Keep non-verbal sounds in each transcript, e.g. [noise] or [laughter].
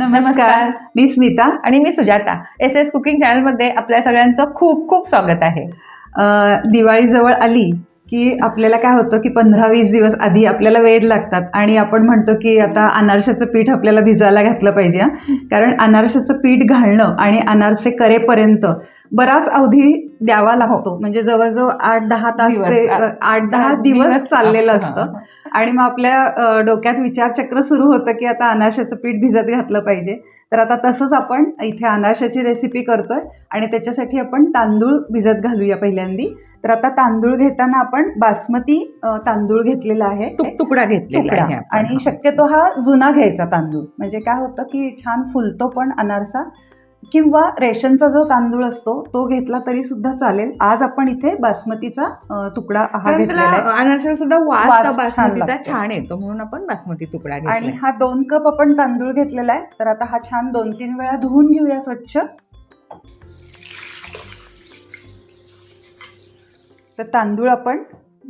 नमस्कार. मी स्मिता. आणि मी सुजाता. एस एस कुकिंग चॅनलमध्ये आपल्या सगळ्यांचं खूप खूप स्वागत आहे. दिवाळी जवळ आली की आपल्याला काय होतं की पंधरा वीस दिवस आधी आपल्याला वेध लागतात आणि आपण म्हणतो की आता अनारशाचं पीठ आपल्याला भिजायला घातलं पाहिजे. कारण अनारशाचं पीठ घालणं आणि अनारसे करेपर्यंत बराच अवधी द्यावा लागतो. म्हणजे जवळजवळ आठ दहा तास आठ दहा दिवस चाललेलं. असतं. आणि मग आपल्या डोक्यात विचारचक्र सुरू होतं की आता अनारशाचं पीठ भिजत घातलं पाहिजे. तर आता तसंच आपण इथे अनारशाची रेसिपी करतोय आणि त्याच्यासाठी आपण तांदूळ भिजत घालूया पहिल्यांदी. तर आता तांदूळ घेताना आपण बासमती तांदूळ घेतलेला आहे. तुक- तुकडा घेतलेला आहे. आणि शक्यतो हा जुना घ्यायचा तांदूळ. म्हणजे काय होतं की छान फुलतो पण अनारसा. किंवा रेशनचा जो तांदूळ असतो तो घेतला तरी सुद्धा चालेल. आज आपण इथे बासमतीचा तुकडा हा घेतलेला सुद्धा वास छान बासमतीचा लागतो. छान येतो म्हणून आपण बासमती तुकडा आणि हा दोन कप आपण तांदूळ घेतलेला आहे. तर आता हा छान दोन तीन वेळा धुवून घेऊया स्वच्छ. तर तांदूळ आपण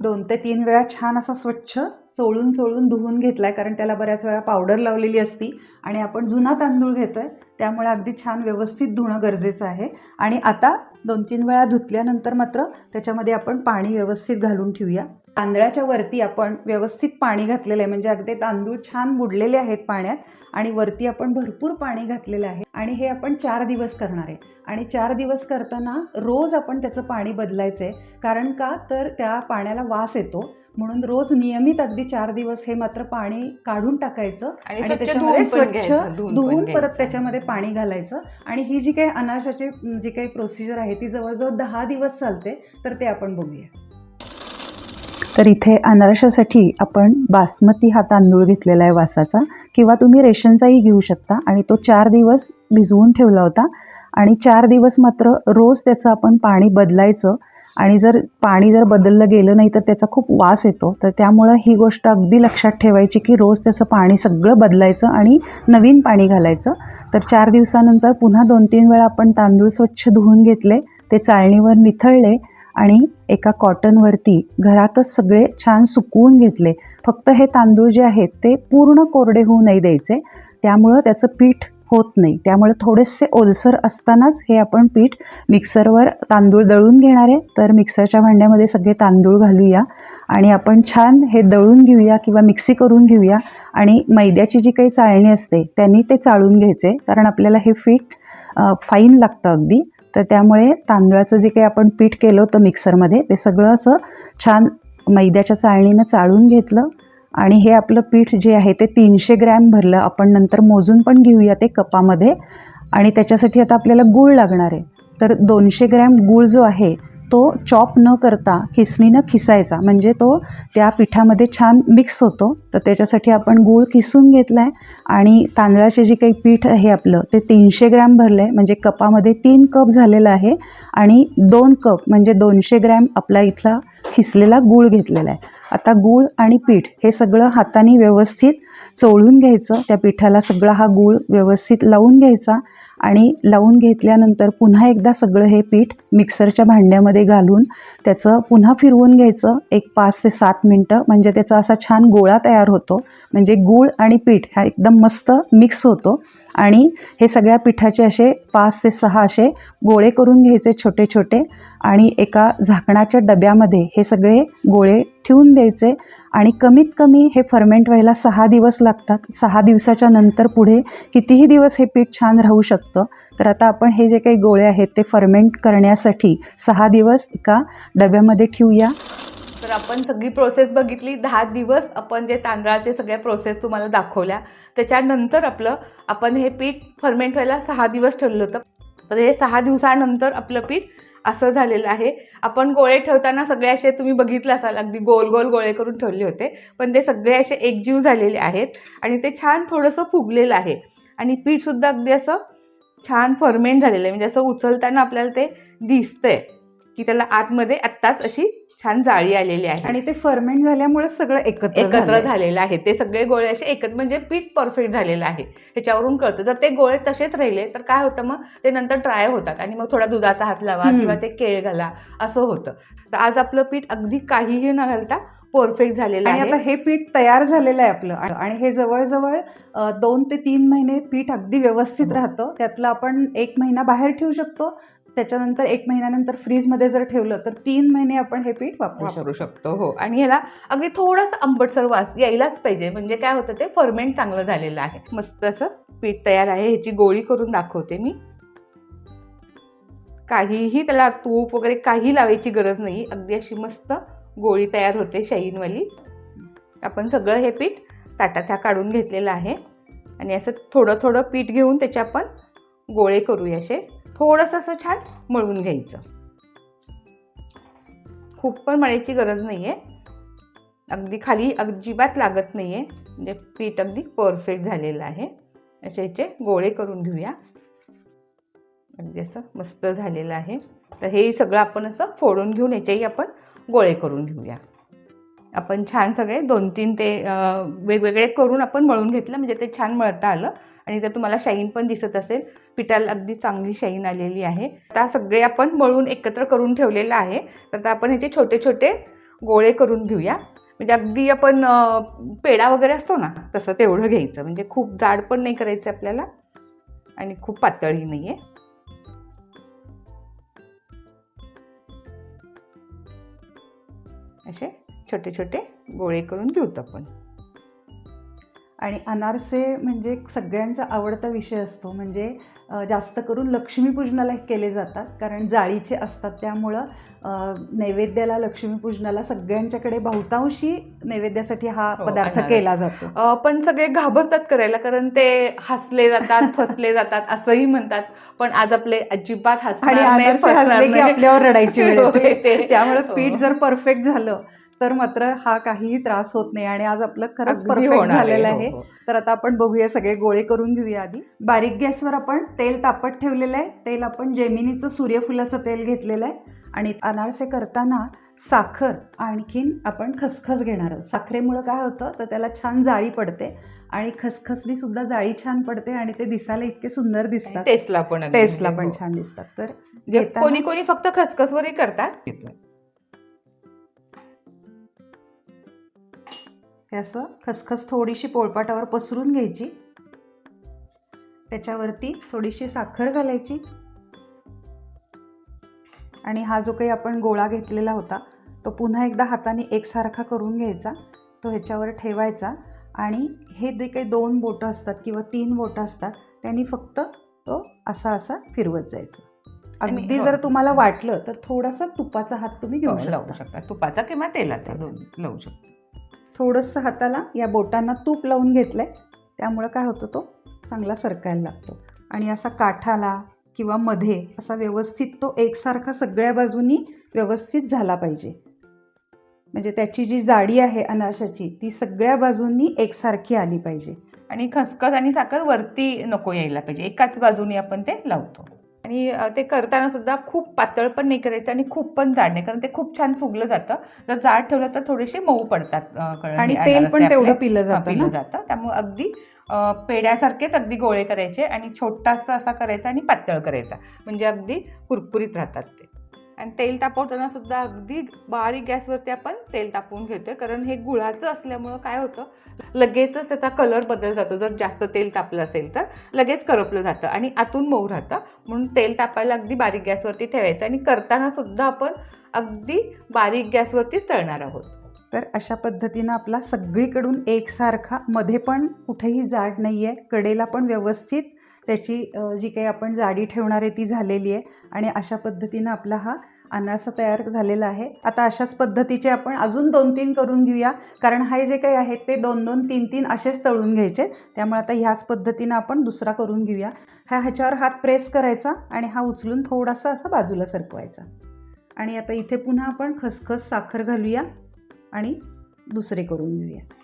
दोन ते तीन वेळा छान असा स्वच्छ चोळून चोळून धुवून घेतलाय कारण त्याला बऱ्याच वेळा पावडर लावलेली असती आणि आपण जुना तांदूळ घेतोय त्यामुळे अगदी छान व्यवस्थित धुणं गरजेचं आहे. आणि आता दोन तीन वेळा धुतल्यानंतर मात्र त्याच्यामध्ये आपण पाणी व्यवस्थित घालून ठेवूया. तांदळाच्या वरती आपण व्यवस्थित पाणी घातलेलं आहे. म्हणजे अगदी तांदूळ छान बुडलेले आहेत पाण्यात आणि वरती आपण भरपूर पाणी घातलेलं आहे. आणि हे आपण चार दिवस करणार आहे. आणि चार दिवस करताना रोज आपण त्याचं पाणी बदलायचं आहे. कारण का? तर त्या पाण्याला वास येतो. म्हणून रोज नियमित अगदी चार दिवस हे मात्र पाणी काढून टाकायचं आणि त्याच्यामध्ये स्वच्छ धुवून. परत त्याच्यामध्ये पाणी घालायचं. आणि ही जी काही अनारशाची अं, जी काही प्रोसिजर आहे ती जवळजवळ दहा दिवस चालते तर ते आपण बघूया. तर इथे अनारशासाठी आपण बासमती हा तांदूळ घेतलेला आहे वासाचा. किंवा तुम्ही रेशनचाही घेऊ शकता. आणि तो चार दिवस भिजवून ठेवला होता. आणि चार दिवस मात्र रोज त्याचं आपण पाणी बदलायचं. आणि जर पाणी जर बदललं गेलं नाही तर त्याचा खूप वास येतो. तर त्यामुळं ही गोष्ट अगदी लक्षात ठेवायची की रोज त्याचं पाणी सगळं बदलायचं आणि नवीन पाणी घालायचं. तर चार दिवसानंतर पुन्हा दोन तीन वेळा आपण तांदूळ स्वच्छ धुवून घेतले. ते चाळणीवर निथळले. आणि एका कॉटनवरती घरातच सगळे छान सुकवून घेतले. फक्त हे तांदूळ जे आहेत ते पूर्ण कोरडे होऊ नाही द्यायचे. त्यामुळं त्याचं पीठ होत नाही. त्यामुळे थोडेसे ओलसर असतानाच हे आपण पीठ मिक्सरवर तांदूळ दळून घेणार आहे. तर मिक्सरच्या भांड्यामध्ये सगळे तांदूळ घालूया. आणि आपण छान हे दळून घेऊया किंवा मिक्सी करून घेऊया. आणि मैद्याची जी काही चाळणी असते त्यांनी ते चाळून घ्यायचे. कारण आपल्याला हे पीठ फाईन लागतं अगदी. तर त्यामुळे तांदळाचं जे काही आपण पीठ केलं होतं मिक्सरमध्ये ते सगळं असं छान मैद्याच्या चाळणीनं चाळून घेतलं. आणि हे आपलं पीठ जे आहे ते तीनशे ग्रॅम भरलं. आपण नंतर मोजून पण घेऊया ते कपामध्ये. आणि त्याच्यासाठी आता आपल्याला गूळ लागणार आहे. तर दोनशे ग्रॅम गूळ जो आहे तो चॉप न करता खिसणीनं खिसायचा. म्हणजे तो त्या पिठामध्ये छान मिक्स होतो. तर त्याच्यासाठी आपण गूळ किसून घेतला आहे आणि तांदळाचे जे काही पीठ आहे आपलं ते तीनशे ग्रॅम भरलं आहे म्हणजे कपामध्ये तीन कप झालेलं आहे आणि दोन कप म्हणजे दोनशे ग्रॅम आपला इथला खिसलेला गूळ घेतलेला आहे. आता गूळ आणि पीठ हे सगळं हाताने व्यवस्थित चोळून घ्यायचं. त्या पिठाला सगळा हा गूळ व्यवस्थित लावून घ्यायचा आणि लावून घेतल्यानंतर पुन्हा एकदा सगळं हे पीठ मिक्सरच्या भांड्यामध्ये घालून त्याचं पुन्हा फिरवून घ्यायचं. एक पाच ते सात मिनटं. म्हणजे त्याचा असा छान गोळा तयार होतो. म्हणजे गूळ आणि पीठ हा एकदम मस्त मिक्स होतो. आणि हे सगळ्या पिठाचे असे पाच ते सहा असे गोळे करून घ्यायचे छोटे छोटे आणि एका झाकणाच्या डब्यामध्ये हे सगळे गोळे ठेवून द्यायचे आणि कमीत कमी हे फर्मेंट व्हायला सहा दिवस लागतात. सहा दिवसाच्या नंतर पुढे कितीही दिवस हे पीठ छान राहू शकतं. तर आता आपण हे जे काही गोळे आहेत ते फर्मेंट करण्यासाठी सहा दिवस एका डब्यामध्ये ठेवूया. तर आपण सगळी प्रोसेस बघितली. दहा दिवस आपण जे तांदळाचे सगळ्या प्रोसेस तुम्हाला दाखवल्या. त्याच्यानंतर आपलं आपण हे पीठ फर्मेंट व्हायला सहा दिवस ठेवलं होतं. तर हे सहा दिवसानंतर आपलं पीठ असं झालेलं आहे. आपण गोळे ठेवताना सगळे असे तुम्ही बघितलं असाल अगदी गोल गोल गोळे करून ठेवले होते. पण ते सगळे असे एकजीव झालेले आहेत आणि ते छान थोडंसं फुगलेलं आहे. आणि पीठसुद्धा अगदी असं छान फर्मेंट झालेलं आहे. म्हणजे असं उचलताना आपल्याला ते दिसतंय की त्याला आतमध्ये आत्ताच अशी छान जाळी आलेली आहे. आणि ते फर्मेंट झाल्यामुळे सगळं एकत्र एकत्र. झालेलं आहे. ते सगळे गोळे असे एकत्र म्हणजे पीठ परफेक्ट झालेलं आहे. ह्याच्यावरून कळतं. जर ते गोळे तसेच राहिले तर काय होतं मग? ते नंतर ड्राय होतात. आणि मग थोडा दुधाचा हात लावा. किंवा ते केळ घाला असं होतं. तर आज आपलं पीठ अगदी काहीही न घालता परफेक्ट झालेलं आणि आहे. आता हे पीठ तयार झालेलं आहे आपलं. आणि- हे जवळजवळ दोन ते तीन महिने पीठ अगदी व्यवस्थित हो. राहतं. त्यातलं आपण एक महिना बाहेर ठेवू शकतो. त्याच्यानंतर एक महिन्यानंतर फ्रीजमध्ये जर ठेवलं तर तीन महिने आपण हे पीठ वापरू शकतो. हो. आणि ह्याला अगदी थोडासा आंबटसर वास यायलाच पाहिजे. म्हणजे काय होतं ते फर्मेंट चांगलं झालेलं आहे. मस्त असं पीठ तयार आहे. ह्याची गोळी करून दाखवते मी. काहीही त्याला तूप वगैरे काही लावायची गरज नाही. अगदी अशी मस्त गोळी तयार होते शाईनवाली आपण सगळं हे पीठ ताटात ह्या काढून घेतलेलं आहे. आणि असं थोडं थोडं पीठ घेऊन त्याचे आपण गोळे करूया असे. थोडंसं असं छान मळून घ्यायचं. खूप पण मळायची गरज नाही आहे अगदी खाली अजिबात लागत नाही आहे म्हणजे पीठ अगदी परफेक्ट झालेलं आहे. असे याचे गोळे करून घेऊया. अगदी असं मस्त झालेलं आहे. तर हे सगळं आपण असं फोडून घेऊन याचेही आपण गोळे करून घेऊया. आपण छान सगळे दोन तीन ते वेगवेगळे करून आपण मळून घेतलं. म्हणजे ते छान मळता आलं. आणि तर तुम्हाला शाईन पण दिसत असेल. पिठाला अगदी चांगली शाईन आलेली आहे. आता सगळे आपण मळून एकत्र करून ठेवलेलं आहे. तर आता आपण ह्याचे छोटे छोटे गोळे करून घेऊया. म्हणजे अगदी आपण पेढा वगैरे असतो ना तसं तेवढं घ्यायचं. म्हणजे खूप जाड पण नाही करायचं आपल्याला. आणि खूप पातळही नाही आहे असे छोटे छोटे गोळे करून घेऊत आपण. आणि अनारसे म्हणजे सगळ्यांचा आवडता विषय असतो म्हणजे जास्त करून लक्ष्मीपूजनाला केले जातात कारण जाळीचे असतात त्यामुळं नैवेद्याला लक्ष्मीपूजनाला सगळ्यांच्याकडे बहुतांशी नैवेद्यासाठी हा हो, पदार्थ. केला जातो पण सगळे घाबरतात करायला कारण ते हसले जातात फसले जातात असंही म्हणतात पण आज आपले अजिबात हसले. आपल्यावर रडायची वेळ [laughs] हो. त्यामुळे हो. पीठ जर परफेक्ट झालं तर मात्र हा काहीही त्रास होत नाही आणि आज आपलं खरंच परफेक्ट झालेलं हो, आहे. हो. तर आता आपण बघूया सगळे गोळे करून घेऊया आधी. बारीक गॅसवर आपण तेल तापत ठेवलेलं आहे. तेल आपण जेमिनीचं सूर्यफुलाचं तेल घेतलेलं आहे. आणि अनारसे करताना साखर आणखीन आपण खसखस घेणार आहोत. साखरेमुळं काय होतं? तर त्याला छान जाळी पडते आणि खसखसनी सुद्धा जाळी छान पडते आणि ते दिसायला इतके सुंदर दिसतात. टेस्टला पण टेस्टला पण हो. छान दिसतात. तर म्हणजे कोणी कोणी फक्त खसखसवरही करतात. हे असं खसखस थोडीशी पोळपाटावर पसरून घ्यायची. त्याच्यावरती थोडीशी साखर घालायची. आणि हा जो काही आपण गोळा घेतलेला होता तो पुन्हा एकदा हाताने एकसारखा करून घ्यायचा. तो ह्याच्यावर ठेवायचा आणि हे जे काही दोन बोटं असतात किंवा तीन बोटं असतात त्यांनी फक्त तो असा असा फिरवत जायचं. आणि अगदी हो. जर तुम्हाला वाटलं तर थोडासा तुपाचा हात तुम्ही घेऊ हो, शकता. शकता. तुपाचा किंवा तेलाचा दोन लावू शकता. थोडंसं हाताला या बोटांना तूप लावून घेतलं आहे त्यामुळं काय होतं तो? चांगला सरकायला लागतो. आणि असा काठाला किंवा मध्ये असा व्यवस्थित तो एकसारखा सगळ्या बाजूनी व्यवस्थित झाला पाहिजे. म्हणजे त्याची जी जाडी आहे अनारशाची ती सगळ्या बाजूंनी एकसारखी आली पाहिजे. आणि खसखस आणि साखर वरती नको यायला पाहिजे. एकाच बाजूनी आपण ते लावतो. आणि ते करताना सुद्धा खूप पातळ पण नाही करायचं आणि खूप पण जाड नाही कारण ते खूप छान फुगलं जातं. जर जाड ठेवलं तर थोडेसे मऊ पडतात आणि तेल पण. तेवढं पिलं जातं पिलं जातं. त्यामुळे अगदी पेड्यासारखेच अगदी गोळे करायचे आणि छोटासा असा करायचा आणि पातळ करायचा. म्हणजे अगदी कुरकुरीत राहतात ते. आणि तेल तापवताना सुद्धा अगदी बारीक गॅसवरती आपण तेल तापवून घेतोय. कारण हे गुळाचं असल्यामुळं काय होतं? लगेचच त्याचा कलर बदल जातो. जर जास्त तेल तापलं असेल तर लगेच करपलं जातं आणि आतून मऊ राहतं. म्हणून तेल तापायला अगदी बारीक गॅसवरती ठेवायचं आणि करताना सुद्धा आपण अगदी बारीक गॅसवरतीच तळणार आहोत. तर अशा पद्धतीनं आपला सगळीकडून एकसारखा मध्ये पण कुठेही जाड नाही आहे कडेला पण व्यवस्थित त्याची जी काही आपण जाडी ठेवणार आहे ती झालेली आहे आणि अशा पद्धतीनं आपला हा अनारसा तयार झालेला आहे. आता अशाच पद्धतीचे आपण अजून दोन तीन करून घेऊया. कारण हे जे काही आहेत ते दोन दोन तीन तीन असेच तळून घ्यायचे. त्यामुळे आता ह्याच पद्धतीनं आपण दुसरा करून घेऊया. ह्या ह्याच्यावर हात प्रेस करायचा आणि हा उचलून थोडासा असा बाजूला सरकवायचा. आणि आता इथे पुन्हा आपण खसखस साखर घालूया आणि दुसरे करून घेऊया.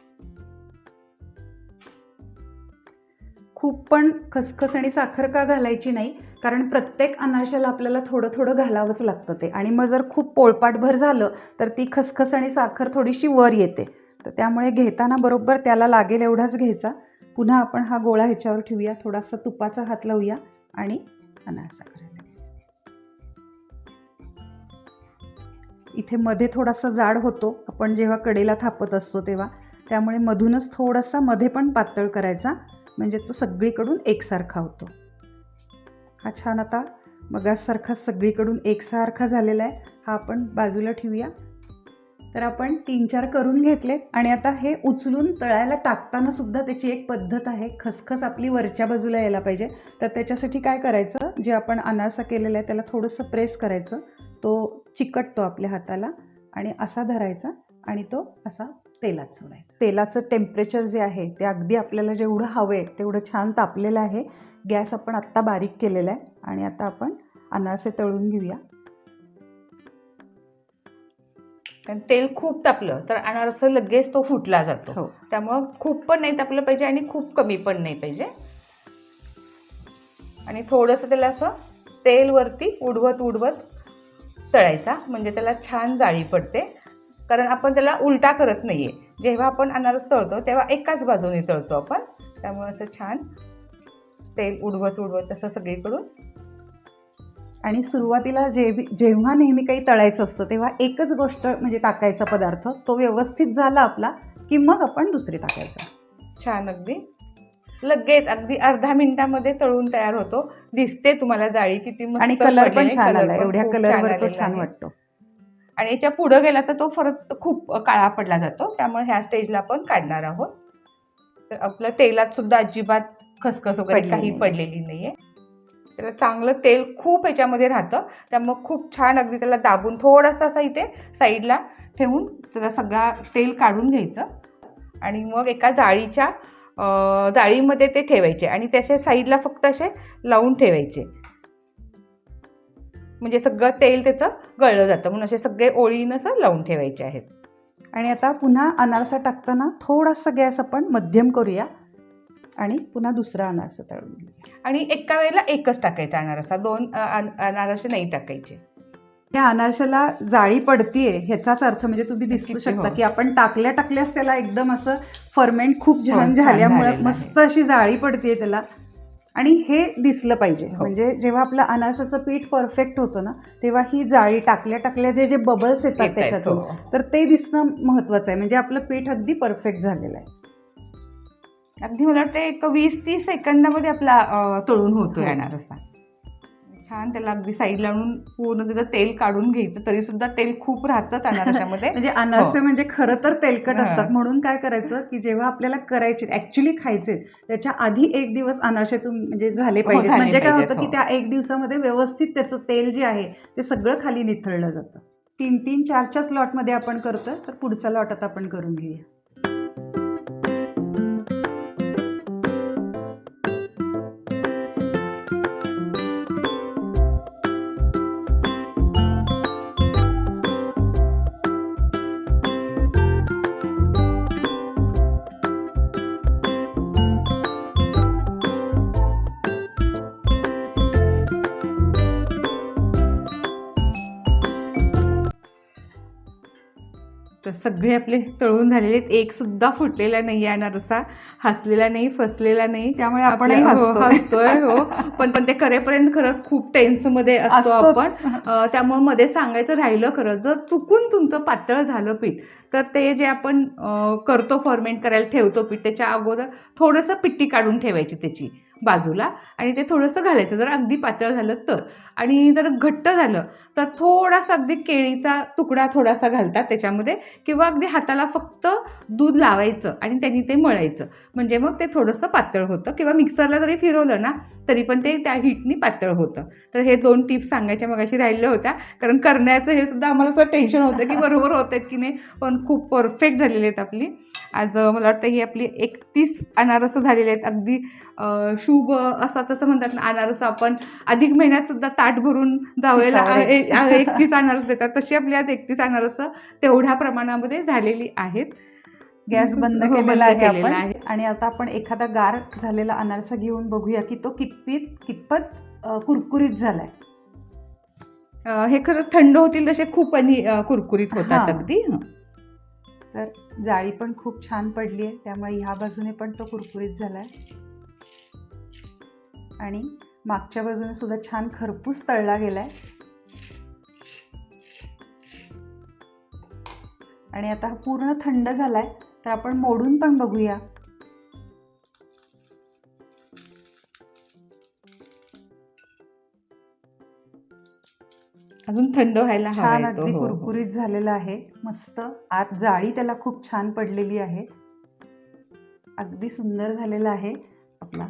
खूप पण खसखस आणि साखर का घालायची नाही कारण प्रत्येक अनारशाला आपल्याला थोडं थोडं घालावंच लागतं ते. आणि मग जर खूप पोळपाटभर झालं तर ती खसखस आणि साखर थोडीशी वर येते. तर त्यामुळे घेताना बरोबर त्याला लागेल एवढाच घ्यायचा. पुन्हा आपण हा गोळा ह्याच्यावर ठेवूया. थोडासा तुपाचा हात लावूया आणि अनारसा करायला इथे मध्ये थोडासा जाड होतो. आपण जेव्हा कडेला थापत असतो तेव्हा. त्यामुळे मधूनच थोडासा मध्ये पण पातळ करायचा. म्हणजे तो सगळीकडून एकसारखा होतो. हा छान आता मगासारखा सगळीकडून एकसारखा झालेला आहे. हा आपण बाजूला ठेवूया. तर आपण तीन चार करून घेतलेत आणि आता हे उचलून तळायला टाकताना सुद्धा त्याची एक पद्धत आहे. खसखस आपली वरच्या बाजूला यायला पाहिजे. तर त्याच्यासाठी काय करायचं? जे आपण अनारसा केलेला आहे त्याला थोडंसं प्रेस करायचं. तो चिकटतो आपल्या हाताला आणि असा धरायचा आणि तो असा तेलात सोडायचा. तेलाचं टेम्परेचर जे आहे ते अगदी आपल्याला जेवढं हवं आहे तेवढं छान तापलेलं आहे. गॅस आपण आत्ता बारीक केलेला आहे आणि आता आपण अनारसे तळून घेऊया. कारण तेल खूप तापलं तर अनारसा लगेच तो फुटला जातो. हो. त्यामुळं खूप पण नाही तापलं पाहिजे आणि खूप कमी पण नाही पाहिजे. आणि थोडंसं त्याला असं तेल वरती उडवत उडवत तळायचा. म्हणजे त्याला छान जाळी पडते. कारण आपण त्याला उलटा करत नाहीये. जेव्हा आपण अनारस तळतो तेव्हा एकाच बाजूने तळतो आपण. त्यामुळे असं छान तेल उडवत उडवत असं सगळीकडून. आणि सुरुवातीला जे जेव्हा नेहमी काही तळायचं असतं तेव्हा एकच गोष्ट म्हणजे टाकायचा पदार्थ तो व्यवस्थित झाला आपला की मग आपण दुसरी टाकायचा. छान अगदी. लगेच अगदी अर्धा मिनिटामध्ये तळून तयार होतो. दिसते तुम्हाला जाळी किती आणि कलर पण. छान आला एवढ्या कलरवर तो छान आहे. वाटतो. आणि याच्यापुढे गेला तर तो परत खूप काळा पडला जातो. त्यामुळे ह्या स्टेजला आपण काढणार आहोत. तर आपलं तेलात सुद्धा अजिबात खसखस वगैरे पडलेली काही नाही. पडलेली नाहीये. त्याला चांगलं तेल खूप याच्यामध्ये राहतं. त्यामुळे खूप छान अगदी त्याला दाबून थोडासा असा इथे साईडला ठेवून त्याचा सगळा तेल काढून घ्यायचं. आणि मग एका जाळीच्या जाळीमध्ये ते ठेवायचे आणि त्याच्या साईडला फक्त असे लावून ठेवायचे. म्हणजे सगळं तेल त्याचं गळलं जातं. म्हणून असे सगळे ओळीनं असं लावून ठेवायचे आहेत. आणि आता पुन्हा अनारसा टाकताना थोडासा गॅस आपण मध्यम करूया आणि पुन्हा दुसरा अनारसा तळून घेऊया. आणि एका वेळेला एकच टाकायचा अनारसा. दोन अनारसे नाही टाकायचे. या अनारशाला जाळी पडतीये ह्याचाच अर्थ म्हणजे तुम्ही दिसू किती शकता हो. की आपण टाकल्या टाकल्यास त्याला एकदम असं फर्मेंट खूप हो, छान झाल्यामुळे. मस्त अशी जाळी पडतीये त्याला. आणि हे दिसलं पाहिजे हो. म्हणजे जेव्हा आपलं अनारसाचं पीठ परफेक्ट होतं ना तेव्हा ही जाळी टाकल्या टाकल्या जे जे बबल्स येतात त्याच्यातून हो. तर ते दिसणं महत्वाचं आहे म्हणजे आपलं पीठ अगदी परफेक्ट झालेलं आहे अगदी मला वाटतं एक वीस तीस सेकंदामध्ये आपला तळून होतोय हो. अनारसा छान त्याला अगदी साईड लावून पूर्ण त्याचं तेल काढून घ्यायचं तरी सुद्धा तेल खूप राहतंच अनारशामध्ये [laughs] म्हणजे अनारसे हो. म्हणजे खरं तर तेलकट हा. असतात म्हणून काय करायचं की जेव्हा आपल्याला करायचे ऍक्च्युली खायचे त्याच्या आधी एक दिवस अनारसे म्हणजे झाले पाहिजेत झाले म्हणजे काय होतं की हो. त्या एक दिवसामध्ये व्यवस्थित त्याचं तेल जे आहे ते सगळं खाली निथळलं जातं तीन तीन चारच्या स्लॉटमध्ये आपण करतोय तर पुढचा लॉट आता आपण करून घेऊया तर सगळे आपले तळून झालेले आहेत. एक सुद्धा फुटलेला नाही अनारसा. हसलेला नाही फसलेला नाही. त्यामुळे आपणही हो, हसतोय. हो. पण पण ते करेपर्यंत खरंच खूप टेन्समध्ये असतो. आपण. त्यामुळे मध्ये सांगायचं राहिलं खरं जर चुकून तुमचं पातळ झालं पीठ तर ते जे आपण करतो फॉर्मेंट करायला ठेवतो पीठ त्याच्या अगोदर थोडंसं पिट्टी काढून ठेवायची त्याची बाजूला आणि ते थोडंसं घालायचं. जर अगदी पातळ झालं तर. आणि जर घट्ट झालं तर थोडासा अगदी केळीचा तुकडा थोडासा घालतात त्याच्यामध्ये किंवा अगदी हाताला फक्त दूध लावायचं आणि त्यांनी ते मळायचं. म्हणजे मग ते थोडंसं पातळ होतं किंवा मिक्सरला जरी फिरवलं ना तरी पण ते त्या हिटनी पातळ होतं. तर हे दोन टिप्स सांगायच्या मगाशी राहिल्या होत्या. कारण करण्याचं हे सुद्धा आम्हाला असं टेन्शन होतं की बरोबर होत आहेत की नाही पण खूप परफेक्ट झालेली आहेत आपली. आज मला वाटतं ही आपली एकतीस अनारसं झालेली आहेत. अगदी शुभ असं तसं म्हणतात ना अनारस आपण अधिक महिन्यात सुद्धा ताट भरून जावेला एकतीस अनारस देतात. तशी आपली आज एकतीस अनारसं तेवढ्या प्रमाणामध्ये झालेली आहेत. गॅस बंद हो, केलेला आहे आपण. आणि आता आपण एखादा गार झालेला अनारसा घेऊन बघूया की तो कितपत कितपत कुरकुरीत झालाय. हे खरं थंड होतील तसे खूप आणि कुरकुरीत होतात. अगदी. तर जाळी पण खूप छान पडली आहे. त्यामुळे ह्या बाजूने पण तो कुरकुरीत झाला आहे आणि मागच्या बाजूने सुद्धा छान खरपूस तळला गेला आहे आणि आता हा पूर्ण थंड झाला आहे तर आपण मोडून पण बघूया. अजून थंड व्हायला छान अगदी हो, हो. कुरकुरीत झालेला आहे मस्त. आत जाळी त्याला खूप छान पडलेली आहे. अगदी सुंदर झालेला आहे आपला.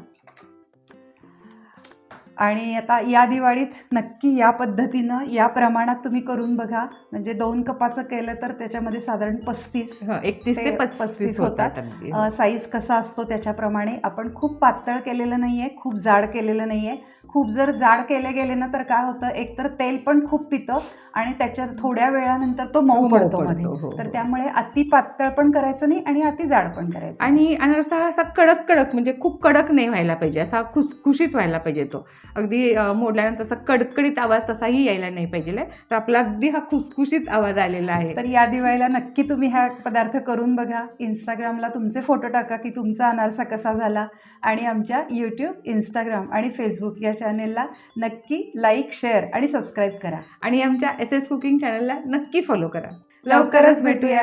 आणि आता या दिवाळीत नक्की या पद्धतीनं या प्रमाणात तुम्ही करून बघा म्हणजे दोन कपाचं केलं तर त्याच्यामध्ये साधारण पस्तीस हं, एकतीस ते पस्तीस होतात अगदी. हो. साईज कसा असतो त्याच्याप्रमाणे आपण खूप पातळ केलेलं नाही आहे खूप जाड केलेलं नाही आहे खूप जर जाड केले गेले ना तर काय होतं एकतर तेल पण खूप पितं आणि त्याच्यात थोड्या वेळानंतर तो मऊ पडतो मध्ये हो, तर. त्यामुळे अति पातळ पण करायचं नाही आणि अति जाड पण करायचं. आणि अनारसा हा असा कडक कडक म्हणजे खूप कडक नाही व्हायला पाहिजे असा खुसखुशीत व्हायला पाहिजे तो अगदी मोडल्यानंतर असा कडकडीत आवाज तसाही यायला नाही पाहिजे तर आपला अगदी हा खुसखुशीत आवाज आलेला आहे. तर या दिवाळीला नक्की तुम्ही हा पदार्थ करून बघा. इंस्टाग्रामला तुमचे फोटो टाका की तुमचा अनारसा कसा झाला. आणि आमच्या यूट्यूब इंस्टाग्राम आणि फेसबुक या चॅनेलला नक्की लाईक शेअर आणि सबस्क्राईब करा. आणि आमच्या एस एस कुकिंग चॅनलला नक्की फॉलो करा. लवकरच भेटूया.